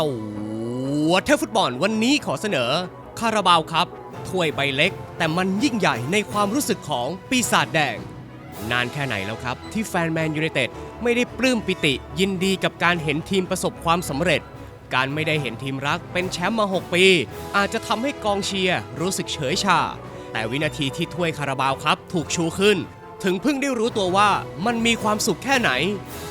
ตัวเทพฟุตบอลวันนี้ขอเสนอ คาราบาวครับ ถ้วยใบเล็ก แต่มันยิ่งใหญ่ในความรู้สึกของปีศาจแดง นานแค่ไหนแล้วครับ ที่แฟนแมนยูไนเต็ดไม่ได้ปลื้มปิติ ยินดีกับการเห็นทีมประสบความสำเร็จ การไม่ได้เห็นทีมรักเป็นแชมป์มา 6 ปี อาจจะทำให้กองเชียร์รู้สึกเฉยชา แต่วินาทีที่ถ้วยคาราบาวครับ ถูกชูขึ้น ถึงเพิ่งได้รู้ตัวว่ามันมีความสุขแค่ไหน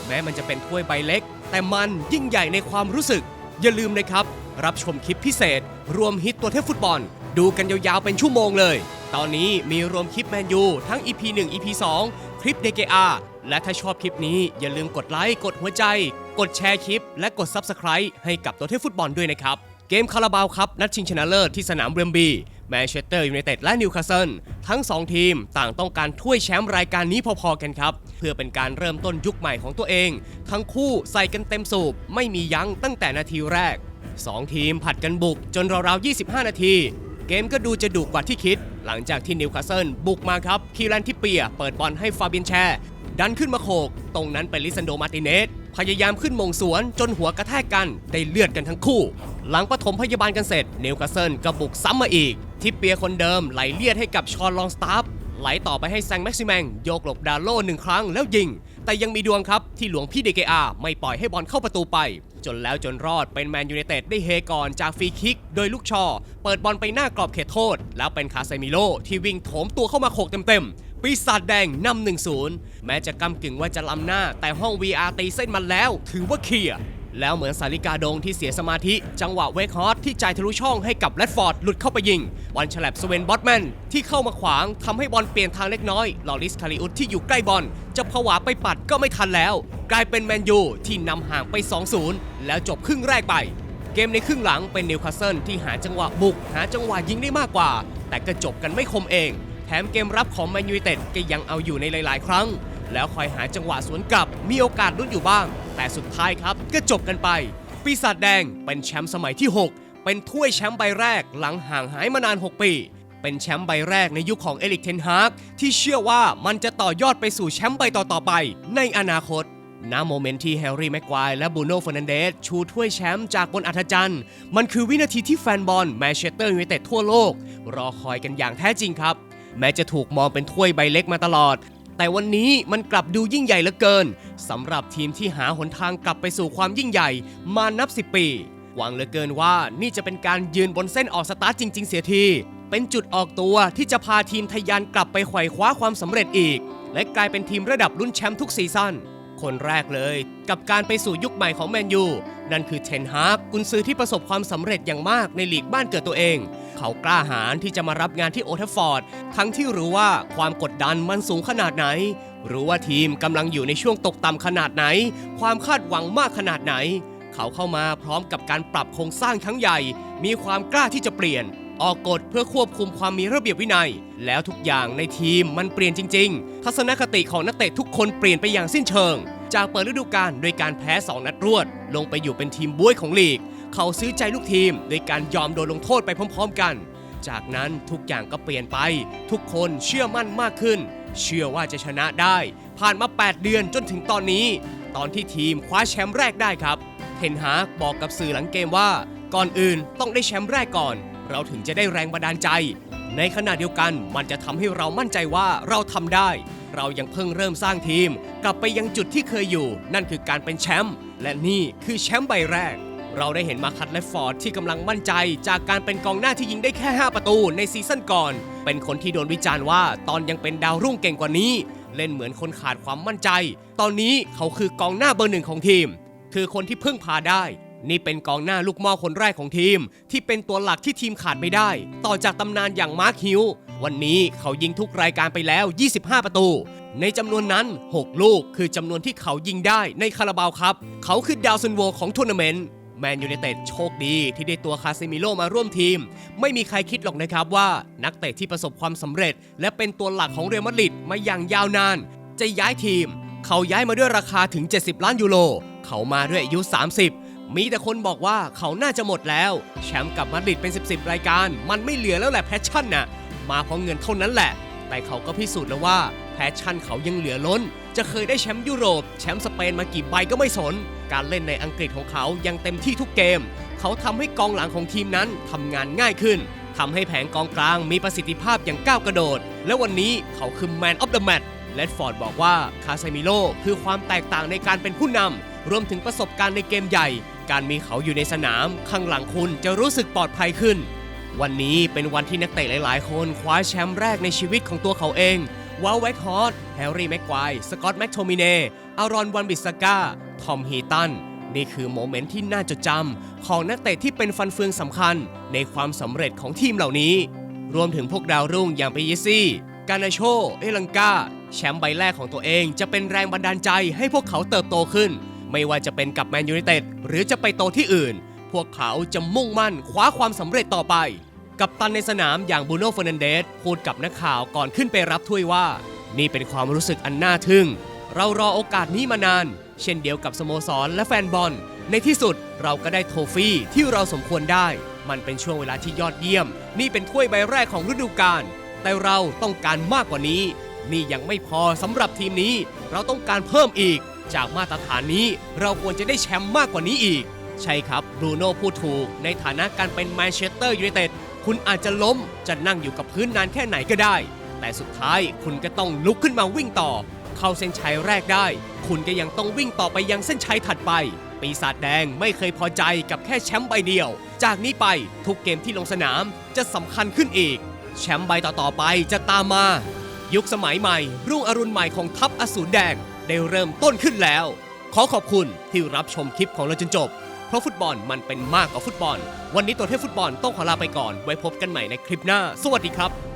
แม้มันจะเป็นถ้วยใบเล็ก แต่มันยิ่งใหญ่ในความรู้สึก อย่าลืมนะครับ รับชมคลิปพิเศษ รวมฮิตตัวเทพฟุตบอล ดูกันยาวๆเป็นชั่วโมงเลย ตอนนี้มีรวมคลิปแมนยูทั้ง EP 1 EP 2 คลิปเดกอาและถ้าชอบคลิปนี้อย่าลืมกดไลค์กดหัวใจ กดแชร์คลิป และกด Subscribe ให้กับตัวเทพฟุตบอลด้วยนะครับ เกมคาราบาวครับนัดชิงชนะเลิศที่สนามเวมบีแมนเชสเตอร์ยูไนเต็ดและนิวคาสเซิลทั้ง 2 ทีมต่างต้องการถ้วยแชมป์รายการนี้พอๆกันครับ เพื่อเป็นการเริ่มต้นยุคใหม่ของตัวเอง ทั้งคู่ใส่กันเต็มสูบ ไม่มียั้งตั้งแต่นาทีแรก 2 ทีมผัดกันบุกจนราวๆ 25 นาที เกมก็ดูจะดุกว่าที่คิด หลังจากที่นิวคาสเซิลบุกมาครับคีรันทิเปียเปิดบอลให้ฟาเบียนแชร์ดันขึ้นมาโขก ตรงนั้นเป็นลิซันโดมาติเนสพยายามขึ้นมงสวนจนหัวกระแทกกันได้เลือดกันทั้งคู่ หลังปฐมพยาบาลกันเสร็จนิวคาสเซิลก็บุกซ้ำมาอีก ทิเปียคนเดิมไหลเลียดให้กับชอนลองสตาร์ฟไหลต่อไปให้แซงแม็กซิแมงโยกหลบดาโลหนึ่งครั้งแล้วยิง แต่ยังมีดวงครับที่หลวงพี่เดเกอาไม่ปล่อยให้บอลเข้าประตูไป จนแล้วจนรอดเป็นแมนยูไนเต็ดได้เฮก่อนจากฟรีคิก โดยลูกชอ เปิดบอลไปหน้ากรอบเขตโทษ แล้วเป็นคาเซมิโลที่วิ่งโถมตัวเข้ามาโขกเต็มๆ ปีศาจแดงนำ1-0 แม้จะกำกึ่งว่าจะล้ำหน้า แต่ห้อง VR ตีเส้นมันแล้ว ถือว่าเคลียร์ แล้วเหมือนสาริกาดงที่เสียสมาธิ จังหวะเวคฮอตที่จ่ายทะลุช่องให้กับแรดฟอร์ดหลุดเข้าไปยิง บอลฉลับสเวนบอตแมนที่เข้ามาขวางทำให้บอลเปลี่ยนทางเล็กน้อย ลอริสคาริอุสที่อยู่ใกล้บอล จะผวาไปปัดก็ไม่ทันแล้ว กลายเป็นแมนยูที่นำห่างไป 2-0 แล้วจบครึ่งแรกไป เกมในครึ่งหลังเป็นนิวคาสเซิลที่หาจังหวะบุก หาจังหวะยิงได้มากกว่า แต่ก็จบกันไม่คมเอง แถมเกมรับของแมนยูเต็ดก็ยังเอาอยู่ในหลาย ๆ ครั้ง แล้วคอยหาจังหวะสวนกลับมีโอกาสลุ้นอยู่บ้าง แต่สุดท้ายครับก็จบกันไป ปีศาจแดงเป็นแชมป์สมัยที่ 6 เป็นถ้วยแชมป์ใบแรกหลังห่างหายมานาน 6 ปี เป็นแชมป์ใบแรกในยุคของเอลิกเทนฮากที่เชื่อว่ามันจะต่อยอดไปสู่แชมป์ใบต่อๆไป ในอนาคตณโมเมนต์ที่แฮร์รี่แม็กควายและบูโน่เฟอร์นันเดสชูถ้วยแชมป์จากบนอัธจันทร์ มันคือวินาทีที่แฟนบอลแมนเชสเตอร์ยูไนเต็ดทั่วโลก รอคอยกันอย่างแท้จริงครับ แม้จะถูกมองเป็นถ้วยใบเล็กมาตลอด แต่วันนี้มันกลับดูยิ่งใหญ่เหลือเกินสำหรับทีมที่หาหนทางกลับไปสู่ความยิ่งใหญ่มานับ10ปี หวังเหลือเกินว่านี่จะเป็นการยืนบนเส้นออกสตาร์ทจริง ๆ เสียที เป็นจุดออกตัวที่จะพาทีมทะยานกลับไปไขว่คว้าความสำเร็จอีก และกลายเป็นทีมระดับรุ่นแชมป์ทุกซีซั่น คนแรกเลย กับการไปสู่ยุคใหม่ของแมนยู นั่นคือเทนฮากกุนซือที่ประสบความสำเร็จอย่างมากในลีกบ้านเกิดตัวเอง เขากล้าหาญที่จะมารับงานที่โอทัฟฟอร์ด ทั้งที่รู้ว่าความกดดันมันสูงขนาดไหน รู้ว่าทีมกำลังอยู่ในช่วงตกต่ำขนาดไหน ความคาดหวังมากขนาดไหน เขาเข้ามาพร้อมกับการปรับโครงสร้างครั้งใหญ่ มีความกล้าที่จะเปลี่ยน ออกกฎเพื่อควบคุมความมีระเบียบวินัย แล้วทุกอย่างในทีมมันเปลี่ยนจริง ๆ ทัศนคติของนักเตะทุกคนเปลี่ยนไปอย่างสิ้นเชิง จากเปิดฤดูกาลโดยการแพ้ 2 นัดรวด ลงไปอยู่เป็นทีมบ้วยของลีก เขาซื้อใจลูกทีมโดยการยอมโดนลงโทษไปพร้อม ๆ กัน จากนั้นทุกอย่างก็เปลี่ยนไป ทุกคนเชื่อมั่นมากขึ้น เชื่อว่าจะชนะได้ ผ่านมา 8 เดือนจนถึงตอนนี้ ตอนที่ทีมคว้าแชมป์แรกได้ครับเทนฮากบอกกับสื่อหลังเกมว่า ก่อนอื่นต้องได้แชมป์แรกก่อน เราถึงจะได้แรงบันดาลใจ ในขณะเดียวกันมันจะทำให้เรามั่นใจว่าเราทำได้ เรายังเพิ่งเริ่มสร้างทีม กลับไปยังจุดที่เคยอยู่ นั่นคือการเป็นแชมป์และนี่คือแชมป์ใบแรก เราได้เห็นมาคัตและฟอร์ดที่กำลังมั่นใจ จากการเป็นกองหน้าที่ยิงได้แค่ 5 ประตูในซีซั่นก่อน เป็นคนที่โดนวิจารณ์ว่าตอนยังเป็นดาวรุ่งเก่งกว่านี้ เล่นเหมือนคนขาดความมั่นใจ ตอนนี้เขาคือกองหน้าเบอร์หนึ่งของทีม คือคนที่พึ่งพาได้ นี่เป็นกองหน้าลูกหม่อคนแรกของทีม ที่เป็นตัวหลักที่ทีมขาดไม่ได้ ต่อจากตำนานอย่างมาร์คฮิววันนี้เขายิงทุกรายการไปแล้ว 25 ประตู ในจำนวนนั้น 6 ลูกคือจำนวนที่เขายิงได้ในคาราบาวครับ เขาคือดาวซันโวของทัวร์นาเมนต์แมนยูไนเต็ดโชคดีที่ได้ตัวคาเซมิโลมาร่วมทีม ไม่มีใครคิดหรอกนะครับว่า นักเตะที่ประสบความสำเร็จ และเป็นตัวหลักของเรอัลมาดริดมาอย่างยาวนาน จะย้ายทีม เขาย้ายมาด้วยราคาถึง 70 ล้านยูโรเขามาด้วยอายุ 30 มีแต่คนบอกว่าเขาน่าจะหมดแล้ว แชมป์กับมาดริดเป็น 10 10 รายการ มันไม่เหลือแล้วแหละแพชชั่นน่ะ มาเพราะเงินเท่านั้นแหละ แต่เขาก็พิสูจน์แล้วว่าแพชชั่นเขายังเหลือล้น จะเคยได้แชมป์ยุโรป แชมป์สเปนมากี่ใบก็ไม่สน การเล่นในอังกฤษของเขายังเต็มที่ทุกเกม เขาทำให้กองหลังของทีมนั้นทำงานง่ายขึ้นทำให้แผงกองกลางมีประสิทธิภาพอย่างก้าวกระโดด และวันนี้เขาคือ Man of the Match เลดฟอร์ดบอกว่าคาเซมิโลคือความแตกต่างในการเป็นผู้นำรวมถึงประสบการณ์ในเกมใหญ่ การมีเขาอยู่ในสนามข้างหลังคุณจะรู้สึกปลอดภัยขึ้น วันนี้เป็นวันที่นักเตะหลาย ๆ คนคว้าแชมป์แรกในชีวิตของตัวเขาเองวาลแวกฮอร์ดแฮร์รี่แม็กควายสกอตต์แม็กโทมิเนอารอนวันบิสกาทอมฮีตันนี่คือโมเมนต์ที่น่าจดจำของนักเตะที่เป็นฟันเฟืองสำคัญในความสำเร็จของทีมเหล่านี้ รวมถึงพวกดาวรุ่งอย่างเปเยซี่ กานาโช เอลังกา แชมป์ใบแรกของตัวเองจะเป็นแรงบันดาลใจให้พวกเขาเติบโตขึ้น ไม่ว่าจะเป็นกับแมนยูไนเต็ดหรือจะไปโตที่อื่น พวกเขาจะมุ่งมั่นคว้าความสำเร็จต่อไป กับตันในสนามอย่างบูโน่เฟอร์นันเดสพูดกับนักข่าวก่อนขึ้นไปรับถ้วยว่า นี่เป็นความรู้สึกอันน่าทึ่ง เรารอโอกาสนี้มานาน เช่นเดียวกับสโมสรและแฟนบอล ในที่สุดเราก็ได้โทฟี่ที่เราสมควรได้ มันเป็นช่วงเวลาที่ยอดเยี่ยม นี่เป็นถ้วยใบแรกของฤดูกาลแต่เราต้องการมากกว่านี้ นี่ยังไม่พอสำหรับทีมนี้ เราต้องการเพิ่มอีก จากมาตรฐานนี้เราควรจะได้แชมป์มากกว่านี้อีก ใช่ครับบรูโน่พูดถูก ในฐานะการเป็นแมนเชสเตอร์ยูไนเต็ดคุณอาจจะล้มจะนั่งอยู่กับพื้นนานแค่ไหนก็ได้ แต่สุดท้ายคุณก็ต้องลุกขึ้นมาวิ่งต่อ เข้าเส้นชัยแรกได้ คุณก็ยังต้องวิ่งต่อไปยังเส้นชัยถัดไป ปีศาจแดงไม่เคยพอใจกับแค่แชมป์ใบเดียว จากนี้ไปทุกเกมที่ลงสนามจะสำคัญขึ้นอีก แชมป์ใบต่อๆไปจะตามมา ยุคสมัยใหม่ รุ่งอรุณใหม่ของทัพอสูรแดง ได้เริ่มต้นขึ้นแล้ว ขอขอบคุณที่รับชมคลิปของเราจนจบ เพราะฟุตบอลมันเป็นมากกว่าฟุตบอล วันนี้ตัวเทพฟุตบอลต้องขอลาไปก่อน ไว้พบกันใหม่ในคลิปหน้า สวัสดีครับ